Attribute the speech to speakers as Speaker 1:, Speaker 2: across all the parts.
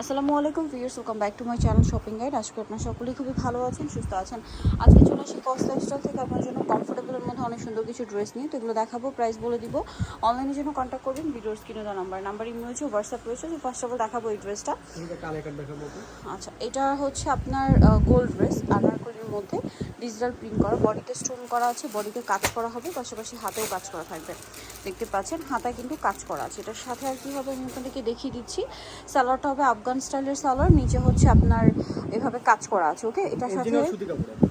Speaker 1: আসসালামু আলাইকুম viewers welcome back to my channel shopping guide আজকে আপনার সকলেই খুবই ভালো আছেন সুস্থ আছেন। আজকে চলে আসি কস্ট লাইফস্টাইল থেকে আপনার জন্য কমফোর্টেবলের মধ্যে অনেক সুন্দর কিছু ড্রেস নিয়ে। তো এগুলো দেখাবো প্রাইস বলে দিব। অনলাইনের জন্য কন্ট্যাক্ট করবেন ভিডিওর স্ক্রিনে দেওয়া নাম্বার নাম্বার ইমেল রয়েছে হোয়াটসঅ্যাপ রয়েছে। তো ফার্স্ট অফ অল দেখাবো এই ড্রেসটা আচ্ছা এটা হচ্ছে আপনার গোল্ড ড্রেস আনারকলির মধ্যে ডিজিটাল প্রিন্ট করা। বডিতে স্টোন করা আছে বডিতে কাজ করা হবে পাশাপাশি হাতেও কাজ করা থাকবে। দেখতে পাচ্ছেন হাতায় কিন্তু কাজ করা আছে। এটার সাথে আর কি হবে আমি আপনাদেরকে দেখিয়ে দিচ্ছি। সালোয়ারটা হবে আফগান স্টাইলের সালোয়ার নিচে হচ্ছে আপনার এভাবে কাজ করা আছে ওকে এটার সাথে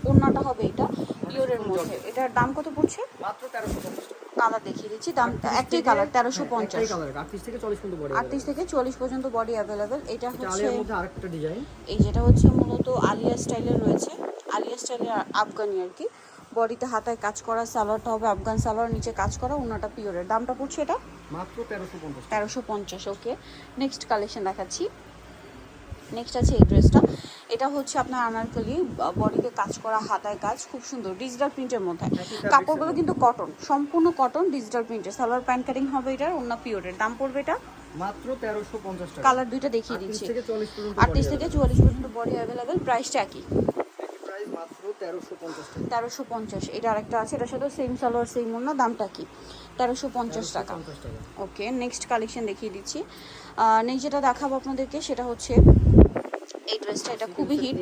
Speaker 1: ওড়নাটা হবে এটা পিওরের মধ্যে। এটার দাম কত পড়ছে?
Speaker 2: মাত্র 1350
Speaker 1: কালার দেখিয়ে দিচ্ছি দাম একটাই কালার তেরোশো পঞ্চাশ
Speaker 2: একটাই কালার 38 থেকে 40 পর্যন্ত বডি
Speaker 1: আটত্রিশ থেকে চল্লিশ পর্যন্ত বডি অ্যাভেলেবেল এটা হচ্ছে
Speaker 2: মধ্যে আরেকটা ডিজাইন
Speaker 1: এই যেটা হচ্ছে মূলত আলিয়া স্টাইলের রয়েছে। আলিয়া স্টাইলের আফগানি আর কি। বডিতে হাতায় কাজ করা সালোয়ারটা হবে আফগান সালোয়ার নিচে কাজ করা ওনাটা পিওরের দামটা পড়ছে এটা?
Speaker 2: মাত্র 1350 টাকা।
Speaker 1: তেরোশো পঞ্চাশ ওকে নেক্সট কালেকশন দেখাচ্ছি। নেক্সট আছে এই ড্রেসটা এটা হচ্ছে আপনার আনারকলি বডিতে কাজ করা হাতায় কাজ খুব সুন্দর ডিজিটাল প্রিন্টের মধ্যে। কাপড়গুলো কিন্তু কটন সম্পূর্ণ কটন ডিজিটাল প্রিন্টের সালোয়ার প্যান্ট কাটিং হবে এটার অন্য পিওরের দাম পড়বে এটা?
Speaker 2: মাত্র 1350 টাকা।
Speaker 1: কালার দুইটা দেখিয়ে দিচ্ছি।
Speaker 2: থেকে 40
Speaker 1: আটত্রিশ থেকে চুয়াল্লিশ পর্যন্ত বডি অ্যাভেলেবেল প্রাইসটা একই।
Speaker 2: প্রাইস মাত্র 1350 টাকা।
Speaker 1: তেরোশো পঞ্চাশ এটা আরেকটা আছে এটার সাথে সেম সালোয়ার সেম ওনা দামটা কি তেরোশো পঞ্চাশ টাকা।
Speaker 2: 50 টাকা।
Speaker 1: ওকে নেক্সট কালেকশন দেখিয়ে দিচ্ছি। নেক্সট যেটা দেখাবো আপনাদেরকে সেটা হচ্ছে এই ড্রেসটা এটা খুবই হিট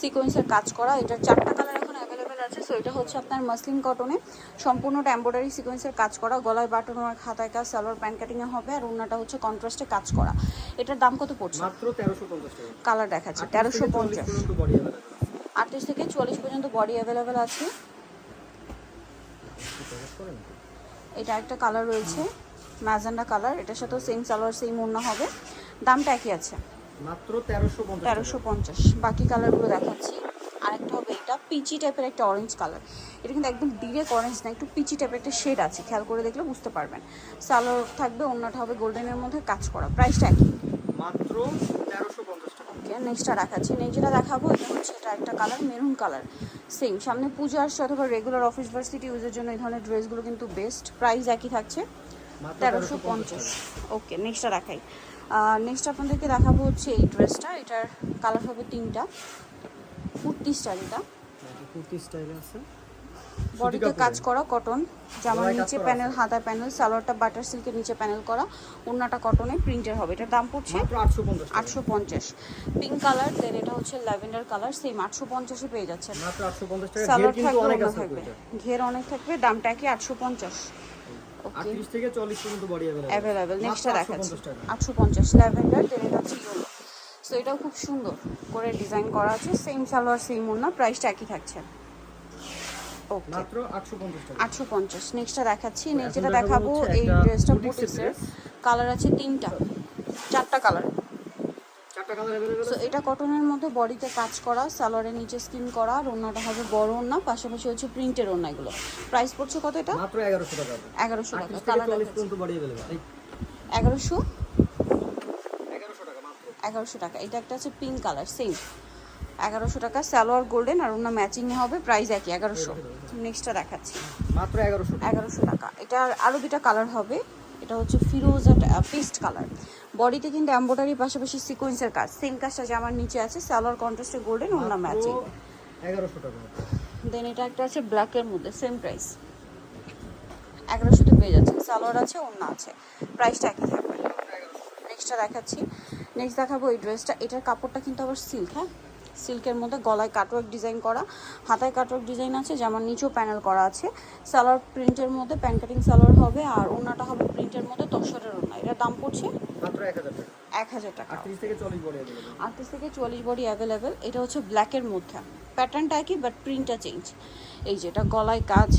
Speaker 1: সিকোয়েন্সের কাজ করা। এটার চারটা কালার এখন অ্যাভেলেবেল আছে সো এটা হচ্ছে আপনার মাসলিন কটনে সম্পূর্ণটা এম্ব্রয়ডারি সিকোয়েন্সের কাজ করা। গলায় বাটন আর খাতায় কাজ সালোয়ার প্যান্ট কাটিংয়ে হবে আর ওনাটা হচ্ছে কন্ট্রাস্টে কাজ করা। এটার দাম কত পড়ছে?
Speaker 2: মাত্র তেরোশো পঞ্চাশ
Speaker 1: কালার দেখাচ্ছে তেরোশো পঞ্চাশ। আটত্রিশ থেকে চুয়াল্লিশ পর্যন্ত বডি অ্যাভেলেবেল আছে। এটা একটা কালার রয়েছে ম্যাজেন্ডা কালার এটার সাথেও সেম সালোয়ার সেম ওড়না হবে। দামটা একই আছে।
Speaker 2: মাত্র 1350
Speaker 1: তেরোশো পঞ্চাশ। বাকি কালারগুলো দেখাচ্ছি। আরেকটা হবে এটা পিচি টাইপের একটা অরেঞ্জ কালার এটা কিন্তু একদম ডিরেক্ট অরেঞ্জ না একটু পিচি টাইপের একটা শেড আছে। খেয়াল করে দেখলে বুঝতে পারবেন। সালোয়ার থাকবে অন্যটা হবে গোল্ডেনের মধ্যে কাজ করা। প্রাইসটা একই।
Speaker 2: মাত্র 1350 টাকা।
Speaker 1: ওকে নেক্সটটা দেখাচ্ছি। দেখাবো এটা হচ্ছে এটা একটা কালার মেরুন কালার সেম সামনে পুজো আসছে অথবা রেগুলার অফিস ভার্সিটি ইউজের জন্য এই ধরনের ড্রেসগুলো কিন্তু বেস্ট প্রাইস একই থাকছে। তেরোশো পঞ্চাশ ওকে নেক্সটটা দেখাই। নেক্সট আপনাদেরকে দেখাবো হচ্ছে এই ড্রেসটা এটার কালার হবে তিনটা। কুর্তি স্টাইল এটা
Speaker 2: কুর্তি স্টাইলে আছে।
Speaker 1: বডিতে কাজ করা কটন জামার নিচে প্যানেল হাতা প্যানেল সালোয়ারটা বাটার সিল্কের নিচে প্যানেল করা। ওড়নাটা কটনে প্রিন্টের হবে। এটার দাম পড়ছে
Speaker 2: মাত্র 850 টাকা।
Speaker 1: আটশো পঞ্চাশ। পিঙ্ক কালার দেন এটা হচ্ছে ল্যাভেন্ডার কালার সেম আটশো পঞ্চাশে পেয়ে যাচ্ছেন।
Speaker 2: মাত্র 850 টাকা। ঘের
Speaker 1: সালোয়ার
Speaker 2: কিন্তু
Speaker 1: থাকবে
Speaker 2: অনেক আছে
Speaker 1: থাকবে। ঘের অনেক থাকবে দামটা কি আটশো পঞ্চাশ? ওকে
Speaker 2: 38 থেকে 40 পর্যন্ত বডি अवेलेबल
Speaker 1: অ্যাভেলেবেল নেক্সটটা দেখাচ্ছি
Speaker 2: টাকা
Speaker 1: আটশো পঞ্চাশ ল্যাভেন্ডার দেন এটা হচ্ছে ইয়েলো সো এটাও খুব সুন্দর করে ডিজাইন করা আছে সেম সালোয়ার সেম ওড়না প্রাইসটা একই থাকছে ওকে
Speaker 2: মাত্র 850 টাকা
Speaker 1: আটশো পঞ্চাশ নেক্সটটা দেখাচ্ছি নেক্সট
Speaker 2: এখন
Speaker 1: যেটা
Speaker 2: দেখাবো
Speaker 1: দেখাবো
Speaker 2: হচ্ছে
Speaker 1: এই
Speaker 2: একটা
Speaker 1: ড্রেসটা
Speaker 2: বুটিক্সের
Speaker 1: বুটিক্সের
Speaker 2: dress।
Speaker 1: কালার আছে তিনটা চারটা কালার
Speaker 2: চারটা কালার अवेलेबल
Speaker 1: সো এটা কটনের মধ্যে বডিতে কাজ করা সালোয়ারের নিচে স্কিন করা আর ওড়নাটা হবে বড় ওড়না পাশাপাশি হচ্ছে প্রিন্টের ওড়না এগুলো প্রাইস পড়ছে কত এটা
Speaker 2: মাত্র 1100 টাকা
Speaker 1: এগারোশো টাকা
Speaker 2: 38 থেকে
Speaker 1: কালার
Speaker 2: 40 পর্যন্ত বডি अवेलेबल এই
Speaker 1: এগারোশো
Speaker 2: 1100 টাকা মাত্র
Speaker 1: এগারোশো টাকা এটা একটা আছে পিঙ্ক কালার সেম এগারোশো টাকা সালোয়ার গোল্ডেন আর ওনার ম্যাচিংয়ে হবে প্রাইস একই এগারোশো নেক্সটটা দেখাচ্ছি
Speaker 2: মাত্র 1100 টাকা
Speaker 1: এগারোশো টাকা এটার আরও দুটা কালার হবে এটা হচ্ছে ফিরোজ আর পেস্ট কালার বডিতে কিন্তু এম্ব্রয়ডারি পাশাপাশি সিকোয়েন্সের কাজ। সেম কাজটা জামার নিচে আছে সালোয়ার কন্ট্রাস্টে গোল্ডেন ওনার ম্যাচিং
Speaker 2: 1100 টাকা
Speaker 1: দেন এটা একটা আছে ব্ল্যাকের মধ্যে সেম প্রাইস এগারোশোতে পেয়ে যাচ্ছেন। সালোয়ার আছে ওড়না আছে। প্রাইসটা একই থাকবে। নেক্সটটা দেখাচ্ছি। নেক্সট দেখাবো এই ড্রেসটা এটার কাপড়টা কিন্তু আবার সিল্ক হ্যাঁ? সিল্কের মধ্যে গলায় কাটওয়ার্ক ডিজাইন করা হাতায় কাটওয়ার্ক ডিজাইন আছে যেমন নিচেও প্যানেল করা আছে। সালোয়ার প্রিন্টের মধ্যে প্যান কাটিং সালোয়ার হবে আর ওড়নাটা হবে প্রিন্টের মধ্যে তসরের ওড়না। এটার দাম পড়ছে
Speaker 2: মাত্র 1000 টাকা
Speaker 1: এক হাজার টাকা
Speaker 2: 38 থেকে 40 বডি अवेलेबल
Speaker 1: আটত্রিশ থেকে চুয়াল্লিশ বডি অ্যাভেলেবেল এটা হচ্ছে ব্ল্যাকের মধ্যে প্যাটার্নটা একই বাট প্রিন্টটা চেঞ্জ এই যেটা গলায় কাজ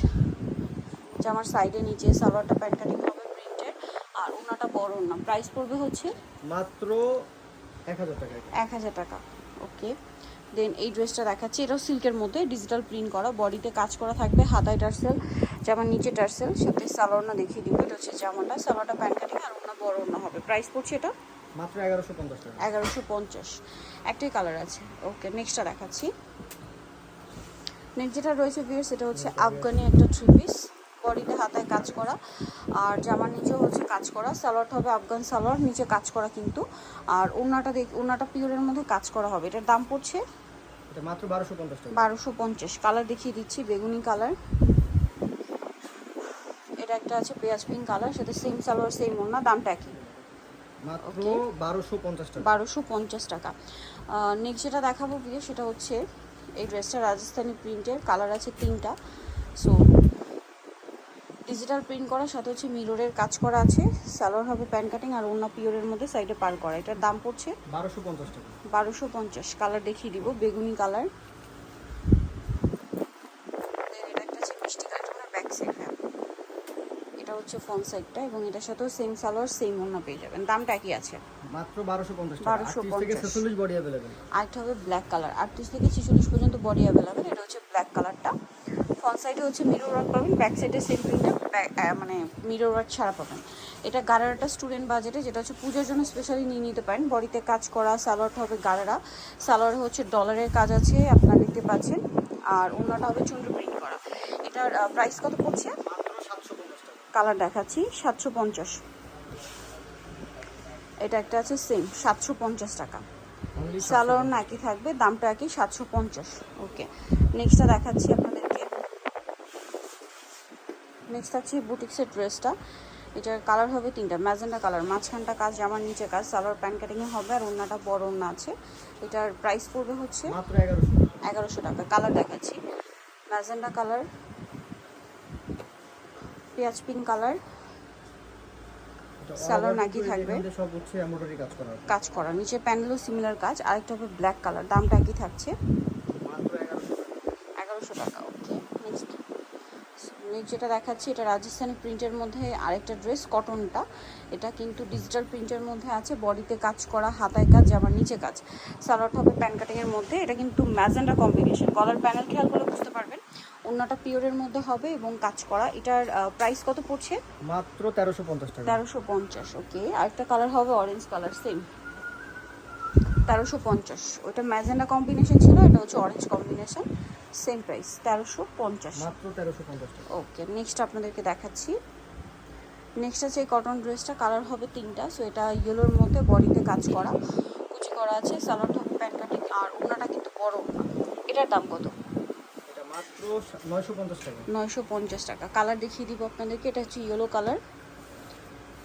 Speaker 1: জামার সাইডে নিচে সালোয়ারটা প্যান্ট কাটিং হবে প্রিন্টের আর ওনাটা বড় না প্রাইস পড়বে হচ্ছে
Speaker 2: মাত্র 1000 টাকা
Speaker 1: এক হাজার টাকা ওকে দেন এই ড্রেসটা দেখাচ্ছি এটাও সিল্কের মধ্যে ডিজিটাল প্রিন্ট করা বডিতে কাজ করা থাকবে হাতায় টার্সেল জামার নিচে টার্সেল সাথে সালোয়ারনা দেখিয়ে দিব এটা হচ্ছে জামাটা সালোয়ারটা প্যান্ট কাটিং আর ওনা বড় ওনা হবে। প্রাইস পড়ছে এটা?
Speaker 2: মাত্র 1150 টাকা।
Speaker 1: এগারোশো পঞ্চাশ। একটাই কালার আছে। ওকে নেক্সটটা দেখাচ্ছি। নেক্সট যেটা রয়েছে ভিউয়ার সেটা হচ্ছে আফগানি একটা থ্রি পিস বডিতে হাতায় কাজ করা। আর জামার নিচেও হচ্ছে কাজ করা। সালোয়ারটা হবে আফগান সালোয়ার নিচে কাজ করা কিন্তু। আর ওড়নাটা দেখ ওড়নাটা পিওরের মধ্যে কাজ করা হবে। এটার দাম পড়ছে
Speaker 2: এটা মাত্র বারোশো পঞ্চাশ
Speaker 1: বারোশো পঞ্চাশ। কালার দেখিয়ে দিচ্ছি বেগুনি কালার এটা একটা আছে পেঁয়াজ পিঙ্ক কালার সাথে সেম সালোয়ার সেম ওড়না দামটা একই।
Speaker 2: মাত্র বারোশো পঞ্চাশ টাকা।
Speaker 1: বারোশো পঞ্চাশ টাকা। নেক্সট যেটা দেখাবো প্রিয় সেটা হচ্ছে এই ড্রেসটা রাজস্থানি প্রিন্টের কালার আছে তিনটা। সো ডিজিটাল প্রিন্ট করার সাথে হচ্ছে মিররের কাজ করা আছে। সালোয়ার হবে প্যান কাটিং আর অন্য পিওরের মধ্যে সাইডে পার করা। এটার দাম পড়ছে
Speaker 2: বারোশো পঞ্চাশ টাকা।
Speaker 1: বারোশো পঞ্চাশ। কালার দেখিয়ে দিব বেগুনি কালার এটা একটা হচ্ছে মিষ্টি কালার ব্যাক সাইড হ্যাঁ এটা হচ্ছে ফ্রন্ট সাইডটা এবং এটার সাথেও সেম সালোয়ার সেম অন্য পেয়ে যাবেন। দামটা একই আছে।
Speaker 2: মাত্র বারোশো পঞ্চাশ টাকা।
Speaker 1: 1250
Speaker 2: থেকে ছেচল্লিশ বডি অ্যাভেলেবেল
Speaker 1: আরেকটা হবে ব্ল্যাক কালার আটত্রিশ থেকে ছেচল্লিশ পর্যন্ত বডি অ্যাভেলেবেল এটা হচ্ছে ব্ল্যাক কালারটা ফ্রন্ট সাইডে হচ্ছে মিরর ওয়ার্ক পাবেন। ব্যাক সাইডে সেম প্রিন্টটা মানে মিরর ওয়ার্ক ছাড়া পাবেন। এটা গারারাটা স্টুডেন্ট বাজেটে যেটা হচ্ছে পুজোর জন্য স্পেশালি নিয়ে নিতে পারেন। বডিতে কাজ করা সালোয়ারটা হবে গারারা। সালোয়ার হচ্ছে ডলারের কাজ আছে আপনারা দেখতে পাচ্ছেন। আর অন্যটা হবে চুন্ডু প্রিন্ট করা। এটার প্রাইস কত পড়ছে? কালার দেখাচ্ছি সাতশো পঞ্চাশ। এটা একটা আছে সেম সাতশো পঞ্চাশ টাকা। সালোয়ার না একই থাকবে দামটা একই সাতশো পঞ্চাশ। ওকে নেক্সটটা দেখাচ্ছি আপনাদেরকে। নেক্সট থাকছে বুটিক্সের ড্রেসটা। এটার কালার হবে তিনটা ম্যাজেন্ডা কালার। মাঝখানটা কাজ জামার নিচে কাজ সালোয়ার প্যান্ট কাটিংয়ে হবে আর ওড়নাটা বড় ওড়না আছে। এটার প্রাইস পড়বে হচ্ছে
Speaker 2: এগারোশো।
Speaker 1: টাকা কালার দেখাচ্ছি। ম্যাজেন্ডা কালার পেঁয়াজ পিঙ্ক কালার। নাকি থাকবে।
Speaker 2: সব হচ্ছে এমব্রয়ডারি কাজ করা
Speaker 1: কাজ করা। নিচে প্যানেলও সিমিলার কাজ আরেকটা হবে ব্ল্যাক কালার। দামটা একই থাকছে?
Speaker 2: মাত্র এগারোশো।
Speaker 1: এগারোশো টাকা ওকে নেক্সট নেক্সট যেটা দেখাচ্ছি এটা রাজস্থানি প্রিন্টের মধ্যে আরেকটা ড্রেস কটনটা। এটা কিন্তু ডিজিটাল প্রিন্টের মধ্যে আছে বডিতে কাজ করা হাতায় কাজ জামার নিচে কাজ। সালোয়ারটা হবে প্যান কাটিংয়ের মধ্যে এটা কিন্তু ম্যাজেন্ডা কম্বিনেশন। কলার প্যানেল খেয়াল করে বুঝতে পারবেন। অন্যটা পিওরের মধ্যে হবে এবং কাজ করা। এটার প্রাইস কত পড়ছে?
Speaker 2: মাত্র তেরোশো পঞ্চাশ টাকা।
Speaker 1: তেরোশো পঞ্চাশ ওকে আরেকটা কালার হবে অরেঞ্জ কালার সেম তেরোশো পঞ্চাশ। ওটা ম্যাজেন্ডা কম্বিনেশন ছিল এটা হচ্ছে অরেঞ্জ কম্বিনেশন সেম প্রাইস তেরোশো পঞ্চাশ।
Speaker 2: মাত্র তেরোশো পঞ্চাশ টাকা।
Speaker 1: ওকে নেক্সট আপনাদেরকে দেখাচ্ছি। নেক্সট আছে এই কটন ড্রেসটা কালার হবে তিনটা সো এটা ইয়েলোর মধ্যে বডিতে কাজ করা। কুচি করা আছে সালোয়ার হবে প্যান্ট কাটিং আর ওনাটা কিন্তু বড় এটার দাম কত?
Speaker 2: এটা মাত্র নয়শো পঞ্চাশ টাকা।
Speaker 1: নয়শো পঞ্চাশ টাকা। কালার দেখিয়ে দিব আপনাদেরকে এটা হচ্ছে ইয়েলো কালার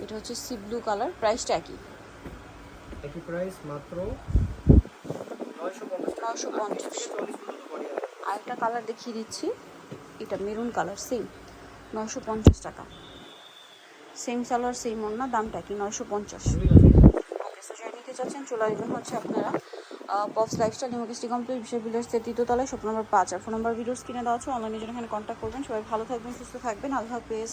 Speaker 1: এটা হচ্ছে সি ব্লু কালার প্রাইসটা একই।
Speaker 2: একই প্রাইস মাত্র নয়শো পঞ্চাশ
Speaker 1: আরেকটা কালার দেখিয়ে দিচ্ছি। এটা মেরুন কালার সেম নয়শো পঞ্চাশ টাকা। সেম সালোয়ার সেম ওনার দামটা কি নয়শো পঞ্চাশ। নিতে চাচ্ছেন চলে আসবেন হচ্ছে আপনারা পপস লাইফস্টাইল ডেমোক্রেসি কমপ্লিট বিশেষ বিল্ডার্সের তৃতীয়তলায় শপ নম্বর পাঁচ। আর ফোন নম্বর ভিডিওস কিনে দেওয়া আছে অনলাইনে জন্য এখানে কন্ট্যাক্ট করবেন। সবাই ভালো থাকবেন, সুস্থ থাকবেন। আল্লাহ হাফেজ।